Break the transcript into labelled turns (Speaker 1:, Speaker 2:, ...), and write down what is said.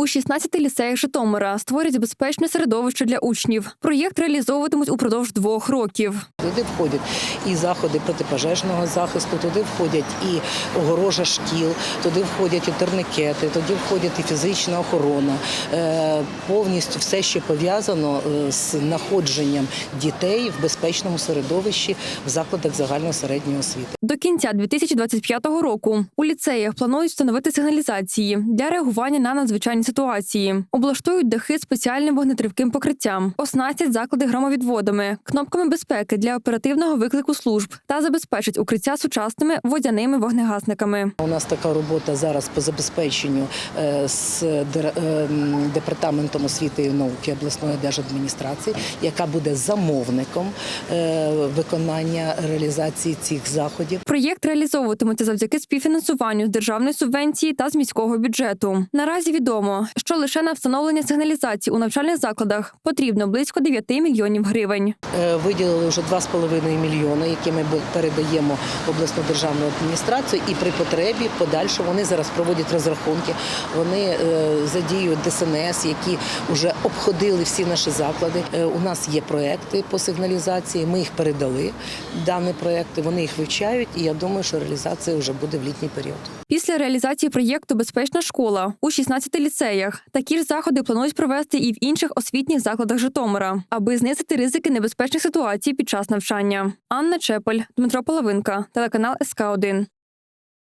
Speaker 1: У 16 ліцеях Житомира створять безпечне середовище для учнів. Проєкт реалізовуватимуть упродовж двох років.
Speaker 2: Туди входять і заходи протипожежного захисту, туди входять і огорожа шкіл, туди входять і турникети, туди входять і фізична охорона. Е, Повністю все, що пов'язано е, з знаходженням дітей в безпечному середовищі в закладах загальної середньої освіти.
Speaker 1: До кінця 2025 року у ліцеях планують встановити сигналізації для реагування на надзвичайні ситуації, облаштують дахи спеціальним вогнетривким покриттям, оснастять заклади громовідводами, кнопками безпеки для оперативного виклику служб та забезпечать укриття сучасними водяними вогнегасниками.
Speaker 2: У нас така робота зараз по забезпеченню е, з е, департаментом освіти і науки обласної держадміністрації, яка буде замовником е, виконання реалізації цих заходів.
Speaker 1: Проєкт реалізовуватиметься завдяки співфінансуванню з державної субвенції та з міського бюджету. Наразі відомо, що лише на встановлення сигналізації у навчальних закладах потрібно близько 9 мільйонів гривень.
Speaker 2: Е, Виділили вже 2,5 мільйони, які ми передаємо обласну державну адміністрацію, і при потребі подальше вони зараз проводять розрахунки. Вони е, задіють ДСНС, які вже обходили всі наші заклади. Е, У нас є проекти по сигналізації. Ми їх передали. Дані проекти вони їх вивчають, і я думаю, що реалізація вже буде в літній період.
Speaker 1: Після реалізації проєкту Безпечна школа у 16 ліцеях такі ж заходи планують провести і в інших освітніх закладах Житомира, аби знизити ризики небезпечних ситуацій під час навчання. Анна Чепель, Дмитро Половинка, телеканал СК 1